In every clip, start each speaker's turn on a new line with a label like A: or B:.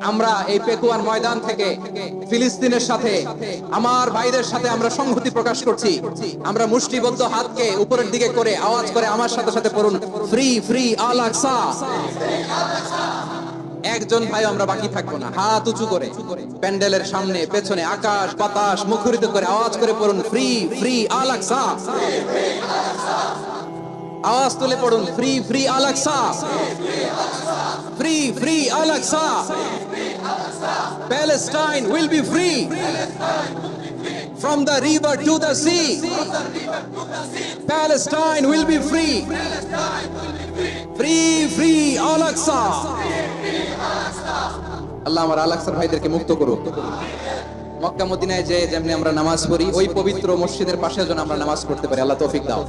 A: আমরা আমার ভাইদের সাথে সংহতি প্রকাশ করছি। আমরা মুষ্টিবদ্ধ হাতকে উপরের দিকে করে আওয়াজ করে আমার সাথে সাথে পড়ুন, ফ্রি ফ্রি, আল একজন ভাই আমরা বাকি থাকব না, হাত উঁচু করে, প্যান্ডেলের সামনে, পেছনে, আকাশ, বাতাস, মুখরিত করে আওয়াজ করে পড়ুন, ফ্রি ফ্রি, আল আওয়াজ তুলে পড়ুন, free free, Al Aqsa. Free Al Aqsa Palestine will be free from the river to the sea. Palestine will be free. Free, free, Al-Aqsa. আল্লাহ আমার আলাক্সার ভাইদেরকে মুক্ত করুক মক্কা মদিনায় যে যেমনি আমরা নামাজ পড়ি ওই পবিত্র মসজিদের পাশে যেন আমরা নামাজ পড়তে পারি আল্লাহ তৌফিক দাও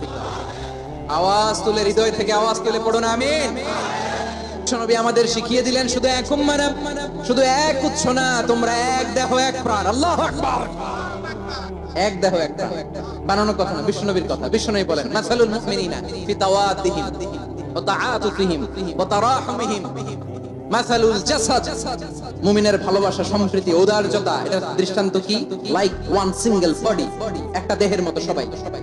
A: আওয়াজ তুলে হৃদয় থেকে আওয়াজ তুলে পড়ুন আমিন আমাদের শিখিয়ে দিলেন, শুধু এক শুধু এক না, তোমরা এক এক প্রাণ, আল্লাহ এক দেহ, এক বানানোর কথা না কথা। বলেন, মাসালুল মুমিনিনা ফি ওয়া তারাহুমিহিম। মাসালুল জাসাদ, মুমিনের ভালোবাসা, সম্প্রীতি ঔদার্যতা এটা দৃষ্টান্ত কি? লাইক ওয়ান সিঙ্গেল বডি একটা দেহের মতো সবাই সবাই।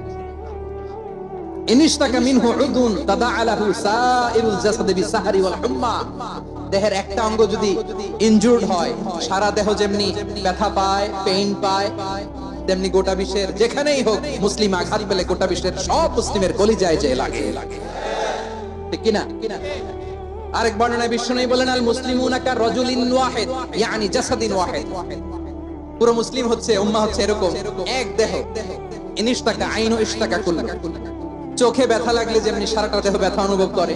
A: দেহের একটা অঙ্গ যদি হয়, সারা দেহ যেমনি ব্যথা পায় পেইন পায়, তেমনি গোটা বিশ্বের যেখানেই হোক মুসলিম আঘাত পেলে গোটা বিশ্বের সব মুসলিমের কলিজায় যে লাগে। ঠিক কিনা? আরেক বর্ণনায় বিষ্ণু বলেন, আল ইয়ানি জাসাদিন ওয়াহিদ। পুরো মুসলিম হচ্ছে উম্মাহ হচ্ছে এরকম, এক দেহ। ইনিশতাকা আইনু ইশতাকা কুল্লু। চোখে ব্যথা লাগলে যেমনি সারাটা দেহ ব্যথা অনুভব করে।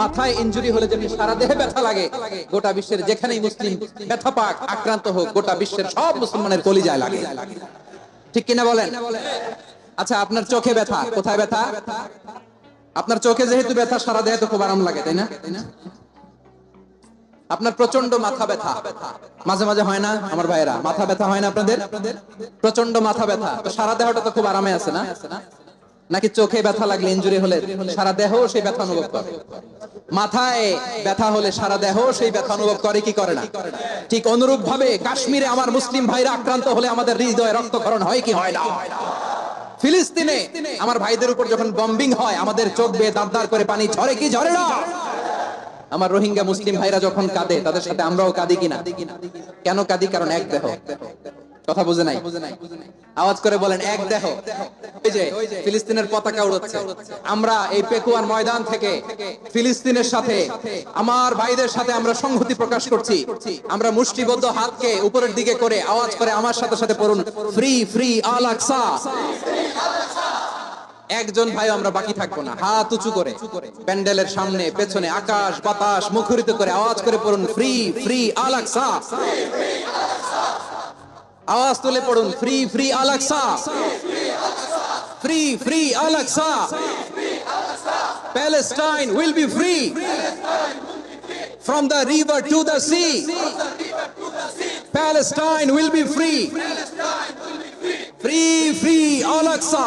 A: মাথায় ইনজুরি হলে যেমনি সারা দেহে ব্যথা লাগে, গোটা বিশ্বের যেখানেই মুসলিম ব্যথা পাক, আক্রান্ত হোক, গোটা বিশ্বের সব মুসলমানের কলিজায় লাগে। ঠিক কিনা বলেন? আচ্ছা আপনার চোখে ব্যথা, কোথায় ব্যথা? আপনার চোখে যেহেতু ব্যথা, সারা দেহে তো খুব আরাম লাগে, তাই না? আপনার প্রচণ্ড মাথা ব্যথা। মাঝে মাঝে হয় না, আমার ভাইয়েরা? মাথা ব্যথা হয় না আপনাদের? প্রচণ্ড মাথা ব্যথা। সারা দেহটা তো খুব আরামে আছে না? নাকি চোখে ব্যথা লাগলে ইনজুরি হলে সারা দেহ সেই ব্যথা অনুভব করে? মাথায় ব্যথা হলে সারা দেহ সেই ব্যথা অনুভব করে, কি করে না? ঠিক অনুরূপ ভাবে কাশ্মীরে আমার মুসলিম ভাইরা আক্রান্ত হলে আমাদের হৃদয়ে রক্তক্ষরণ হয় কি হয় না? ফিলিস্তিনে আমার ভাইদের উপর যখন বম্বিং হয়, আমাদের চোখ বেয়ে দাঁত করে পানি ঝরে কি ঝরে না? আমার রোহিঙ্গা মুসলিম ভাইরা যখন কাঁদে, তাদের সাথে আমরাও কাঁদি কিনা? কেন কাঁদি? কারণ এক দেহ। কথা বুঝে নাই? আওয়াজ করে বলেন, এক দেহ। এই যে, ফিলিস্তিনের পতাকা উড়াচ্ছে। আমরা এই পেকুয়ার ময়দান থেকে ফিলিস্তিনের সাথে, আমার ভাইদের সাথে আমরা সংহতি প্রকাশ করছি। আমরা মুষ্টিবদ্ধ হাতকে উপরের দিকে করে আওয়াজ করে আমার সাথে সাথে পড়ুন, ফ্রি ফ্রি, আল আকসা। একজন ভাই আমরা বাকি থাকব না। হাত উঁচু করে, প্যান্ডেলের সামনে, পেছনে, আকাশ, বাতাস, মুখরিত করে, আওয়াজ করে পড়ুন, ফ্রি ফ্রি আল আকসা আওয়াজ তুলে পড়ুন, free free Al Aqsa free free Al Aqsa Palestine will be free. from the river to the sea palestine will be free free free al aqsa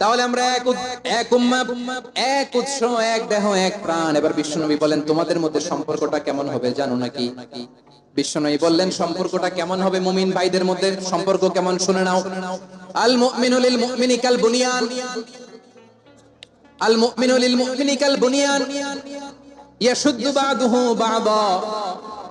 A: তাহলে আমরা এক এক উম্মা এক উৎস, এক দেহ, এক প্রাণ। এবার বিশ্বনবী বলেন, তোমাদের মধ্যে সম্পর্কটা কেমন হবে জানো নাকি? বিশ্বনবী বললেন, সম্পর্কটা কেমন হবে মুমিন ভাইদের মধ্যে? সম্পর্ক কেমন শুনে নাও। আল মুমিনু লিল বুনিয়ান। আল মুমিনু লিল মুমিনি কাল বুনিয়ান। বাদুহু বাদা।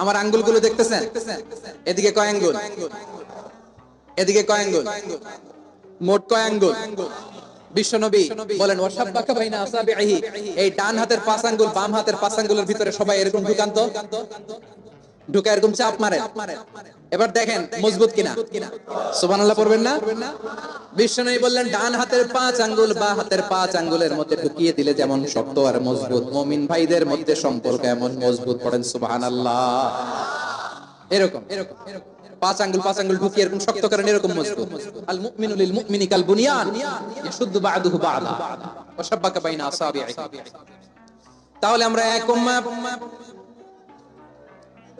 A: আমার আঙ্গুলগুলো দেখতেছেন? এদিকে কয় আঙ্গুল? এদিকে কয় আঙ্গুল? মোট কয় আঙ্গুল? বিশ্বনবী বলেন এই ডান হাতের পাঁচ আঙ্গুল, বাম হাতের পাঁচ আঙ্গুলের ভিতরে সবাই এরকম ঢুকান্ত ঢুকে এরকম চাপ মারে। এবার দেখেন মজবুত কিনা। সুবহানাল্লাহ পড়বেন না? বিশ্বনবী বললেন, ডান হাতের পাঁচ আঙ্গুল বা হাতের পাঁচ আঙ্গুলের মধ্যে ঢুকিয়ে দিলে যেমন শক্ত আর মজবুত। মুমিন ভাইদের মধ্যে সম্পর্ক এমন মজবুত, পড়েন সুবহানাল্লাহ। এরকম। এরকম পাঁচ আঙ্গুল পাঁচ আঙ্গুল ঢুকিয়ে এরকম শক্ত করেন, এরকম মজবুত। আল মুমিনু লিল কাল বুনিয়ান, ইয়াশুদ্দু বা'দুহু বা'দা। ওয়া বাইনা তাহলে আমরা এক উম্মাহ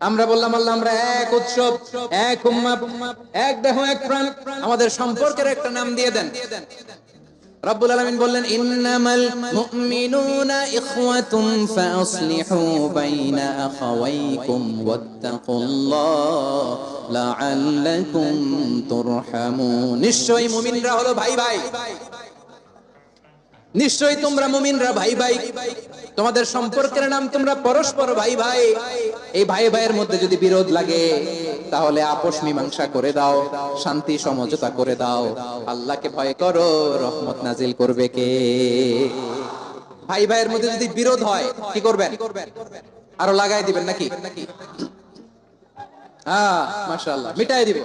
A: আমরা বললাম, আল্লাহ, আমরা এক উৎসব, এক উম্মা এক দেহ, এক প্রাণ। আমাদের সম্পর্কের একটা নাম দিয়ে দেন। রব্বুল আলামিন বললেন, ইন্নামাল মুমিনুনা ইখওয়াতুন ফাসলিহু বাইনা আখাওয়াইকুম ওয়াত্তাকুল্লাহ লাআল্লাকুম তুরহামুন। নিশ্চয়ই মুমিনরা হলো ভাই ভাই। নিশ্চয়ই তোমরা মুমিনরা ভাই ভাই। তোমাদের সম্পর্কের নাম তোমরা পরস্পর ভাই ভাই। এই ভাই ভাইয়ের মধ্যে যদি বিরোধ লাগে, তাহলে আপোষ মীমাংসা করে দাও, শান্তি সমঝোতা করে দাও। আল্লাহকে ভয় করো, রহমত নাজিল করবে কে? ভাই ভাইয়ের মধ্যে যদি বিরোধ হয়, কি করবেন? আরও লাগাই দিবেন নাকি? হ্যাঁ মাশাআল্লাহ, মিটাই দিবেন